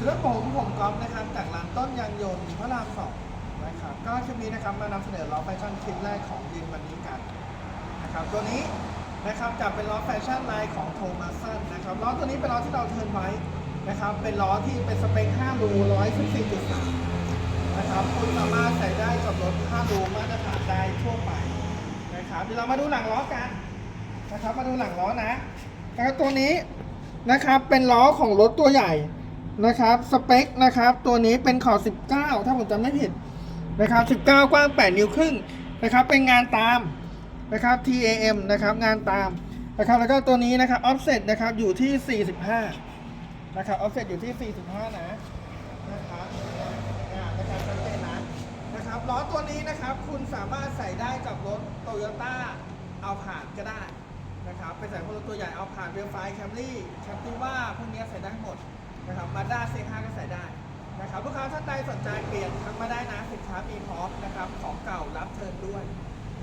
สำหรับผมผมก๊อฟนะครับจากร้านต้นยางยนต์พระรามสองนะครับก็คลิปนี้นะครับมานำเสนอล้อแฟชั่นคลิปแรกของยินวันนี้กันนะครับตัวนี้นะครับจะเป็นล้อแฟชั่นลน์ของโทมัสสันนะครับล้อตัวนี้เป็นล้อที่เราเทิร์นไว้นะครับเป็นล้อที่เป็นสเปค 5 รู114.3นะครับคุณสามารถใส่ได้กับรถ 5 รูมาตรฐานได้ทั่วไปนะครับเดี๋ยวเรามาดูหลังล้อกันนะครับมาดูหลังล้อนะแล้วตัวนี้นะครับเป็นล้อของรถตัวใหญ่ นะครับ สเปคนะครับ ตัวนี้เป็นขอบ19 ถ้าผมจำไม่ผิดนะครับ 19 กว้าง 8 นิ้วครึ่งนะครับ เป็นงานตามนะครับ TAM นะครับ งานตามนะครับ แล้วก็ตัวนี้นะครับ offset นะครับ อยู่ที่ 45 นะครับ offset อยู่ที่ 45 นะ นะครับอ่านะครับชัดเจนนะ นะครับล้อตัวนี้นะครับ คุณสามารถใส่ได้กับรถ Toyota เอาผ่านก็ได้นะครับ เป็นสายพลตัวใหญ่เอาผ่านเวลไฟแคมรี่แคปติว่าพวกนี้ใส่ได้ มาด้าเซห้าก็ใส่ได้นะครับลูกค้าท่านใดสนใจเปลี่ยนทักมาได้นะสินค้ามีพร้อมนะครับของเก่ารับเทิร์นด้วย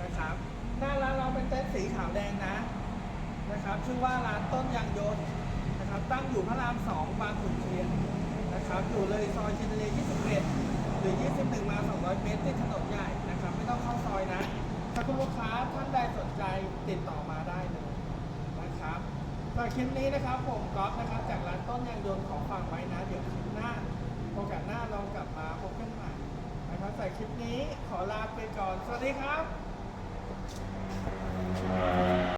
นะครับหน้าร้านเราเป็นเต็นท์สีขาวแดงนะนะครับชื่อว่าร้านต้นยางยนต์นะครับตั้งอยู่พระรามสองบางขุนเทียนนะครับอยู่เลยซอยชินเล21 หรือ 21 มา 200 เมตรติดถนนใหญ่นะครับไม่ต้องเข้าซอยนะ ถ้าคุณลูกค้าท่านใดสนใจติดต่อมาได้เลย สำหรับคลิปนี้นะครับผมก๊อฟนะครับจากร้านต้นยางยนต์ของฝากไว้นะ เดี๋ยวคลิปหน้าโอกาสหน้าลองกลับมาพบกันใหม่นะครับแต่คลิปนี้ขอลาไปก่อน สวัสดีครับ